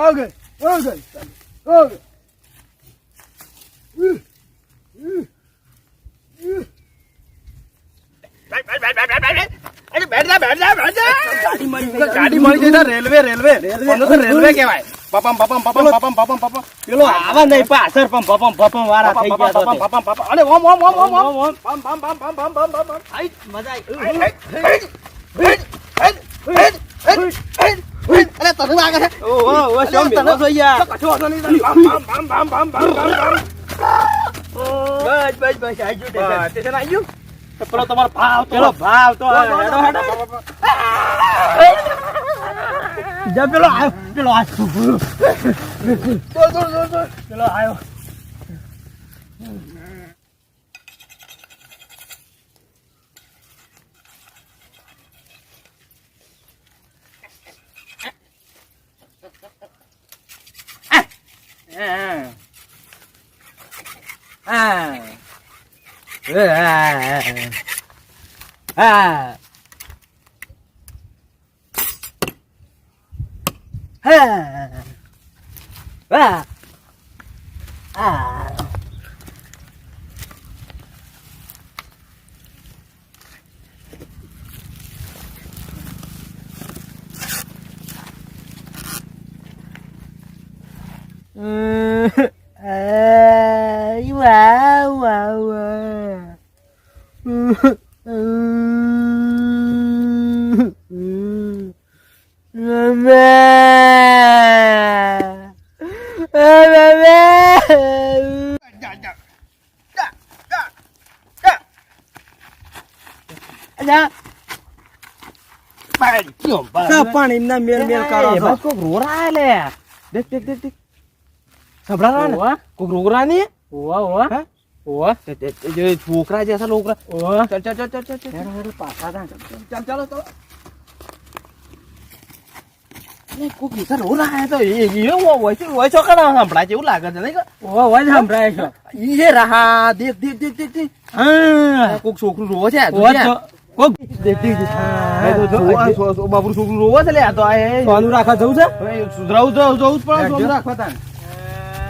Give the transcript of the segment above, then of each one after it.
Au gel. Au gel. Au gel. Railway railway railway કેવાય પપમ પપમ પપમ પપમ પપમ પપમ પેલો આવા નહીં પા અસર પમ પપમ પપમ વાળા થઈ ગયા તો પપમ પપમ અરે ઓમ ઓમ ઓમ ઓમ ઓમ ઓમ પમ પમ પમ પમ પમ પમ પમ આઈ મજા આઈ અરે તને વાગે છે? ઓહો ઓહો શું મેલો થઈ ગયા કઠો હતો નહીં બમ બમ બમ બમ બમ બમ બમ બસ બસ બસ આઈ ગયું બસ. તે આઈ ગયું? પેલો તમારો ભાવ પેલો ભાવ તો હેડો હેડો. જા પેલો આયો. પેલો આયો. દોડ દોડ દોડ પેલો આયો. à à à à à à પણ ના મેલ મેલ કરો રોરા લે દેખ દેખ દેખ દેખ સંભળાવા કોક રોરા ની ઓવા ઓવા? ઓવા છોકરા જે છોકરા ઓવા ચાલ ચાલ ચાલ ચાલ ચાલ હેડો પાછા તા ચાલ ચાલો ચાલો કોક નીચે રોરા હે તો એ એ વો હોય છે હોય છો કણા સંભળાય છે એવું લાગે છે નહીં ઓવા હોય સંભળાય છે ઈ રહા દેખ દેખ દેખ હા કોક છોકરું રોવે છે કોક દેખ દેખ છોકરું રોવે છે લે આ તો આ સોનું રાખવા જવું છે સુધરાવું તો જવું જ પડે સોનું રાખવા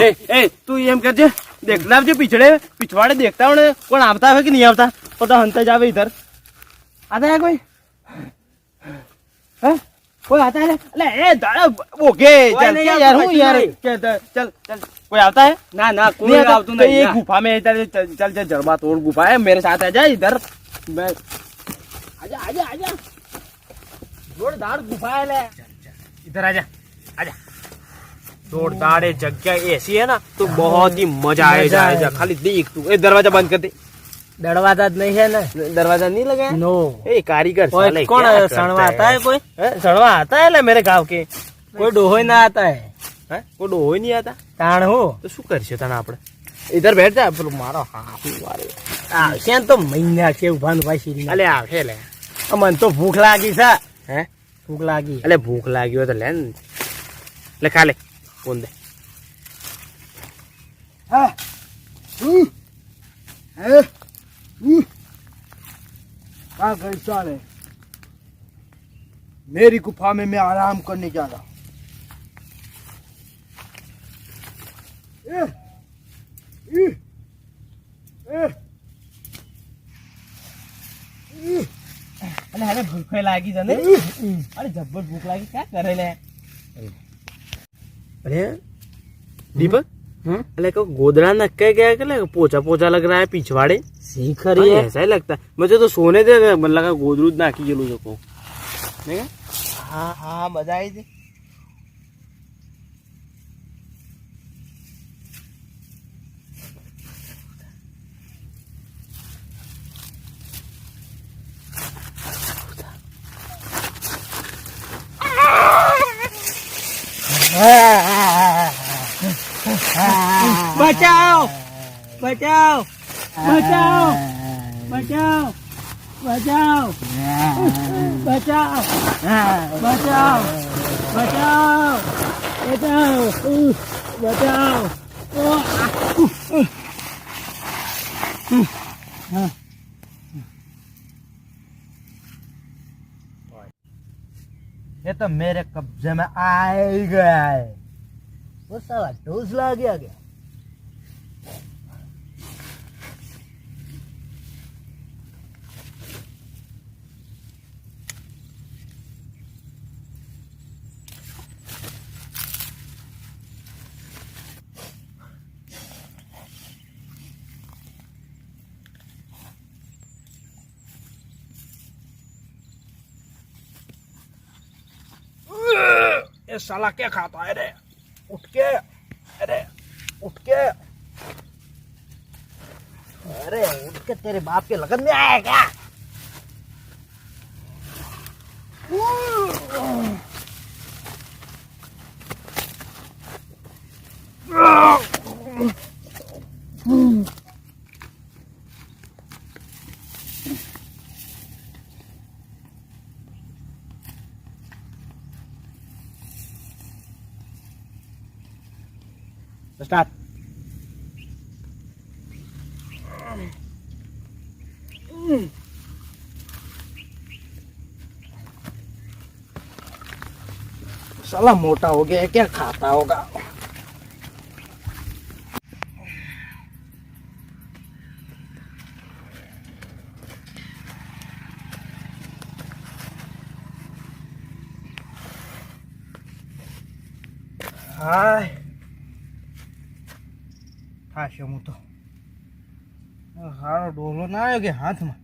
ए, ए, जो पिछड़े पिछवाड़े देखता उन्हें कौन आता है कि नहीं आता तो हंता जावे इधर। आता है कोई? चल नहीं क्या आता, यार हूँ कोई यार नहीं। क्या चल चल चल कोई आता है ના ના કોઈ नहीं आता? આવતું तो નહીં ये ના. गुफा में इधर चल चल चल जरबा तोड़ गुफा है मेरे साथ आ जा इधर मैं आजा आजा आजा जोरदार गुफा है ले इधर आजा आजा जोरदार है जगह ऐसी है ना तो बहुत ही मजा आए मजा जाएगा आएगा। खाली देख तू ए दरवाजा बंद कर दे દરવાજા જ નહીં છે ને. દરવાજા નહીં લગાયા? નો એ કારીગર કોણ સણવા હતા કોઈ? સણવા હતા એટલે મેરે ગાવ કે? કોઈ ડોહોય ના હતા હે? કોઈ ડોહોય નહીં હતા? તાણ હો. તો શું કરશે તને આપણે? ઇધર બેઠ જા પેલું મારો હાથું મારે આવશે તો મહિના છે ઉભાન ભાઈ સીરી અલે આવશે લે. મને તો ભૂખ લાગી છે. હે? ભૂખ લાગી. એટલે ભૂખ લાગી હોય તો લે ને. લે ખા લે. ફોન દે. હા. હે? कहा घंसा है? मेरी गुफा में मैं आराम करने जा रहा अरे अरे भूख लगी जाने। अरे जब्बर भूख लागी क्या करे ले अरे दीपक? लेको को नक्के गया के लेको पोचा पोचा लग रहा है पिछवाड़े सीख रही है ऐसा ही लगता है मुझे तो सोने दे मन लगा गोदरू नाकी गेलू जको हाँ हाँ बधाई दे Ah! બચાવ બચાવ બચાવ બચાવ બચાવ બચાવ બચાવ બચાવ બચાવ બચાવ ये तो मेरे कब्जे में आ ही गया है બસ આવા ઢોસ લાગ્યા ગયા ये साला क्या खाता है रे उठ के, अरे, उठ के। अरे, उठ के तेरे बाप के लगन में आया क्या? ตัดสลัมโมเตาแกแกขาเตากะ થાશે હું તો. સારો ડોલો ના આવ્યો કે હાથમાં?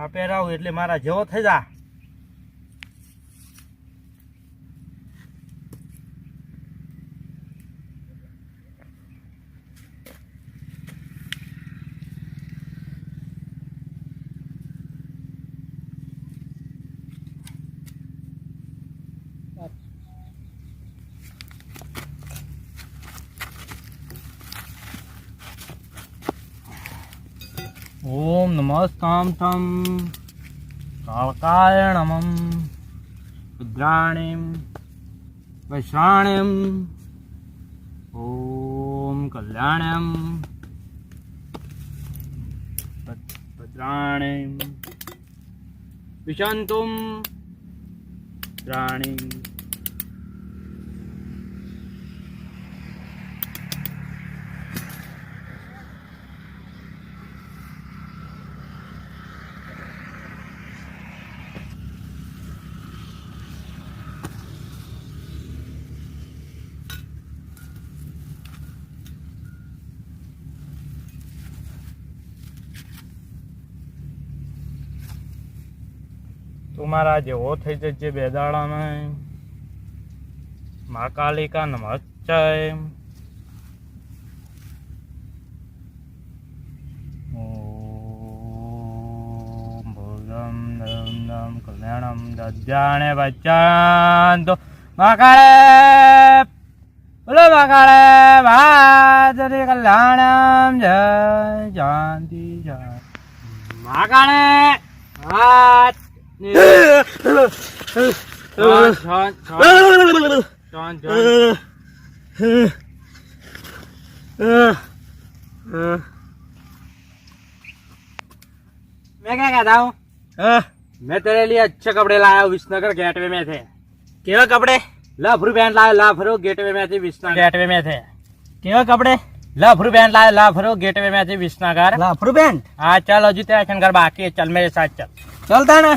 આ પહેરાવું એટલે મારા જેવો થઈ જા. ઓમ નમસ્કામ તમ કાળકાયણમમ રુદ્રાણીમ વૈશ્રાણીમ ઓમ કલ્યાણમ ભદ્રાણીમ વિશાંતુમ રાણીમ તું મારા જેવો થઈ જજે બે દાડાને મા કાલિકા નમસ્ચય કલ્યાણમ દજાણે બચ્ચાંતો મહાકાળે બોલો મહાકાળે મહાજરી કલ્યાણમ, જય શાંતિ, જય. મહાકાળે હા मैं क्या कहता हूँ मैं तेरे लिए अच्छे कपड़े लाया हूँ विश्वनगर गेटवे में थे केवल कपड़े लाफरू बैंड लाए लाफरू गेटवे में थे विश्वनगर गेटवे में थे केवल कपड़े लाफरू बैंड लाए लाफरू गेटवे में थे विश्वनगर लाफरू बैंड हाँ चल अजी तेरा बाकी है चल मेरे साथ चल चलता ना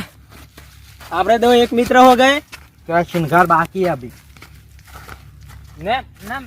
આપણે દો એક મિત્ર હો ગયે. क्या બાકી અભી ને ના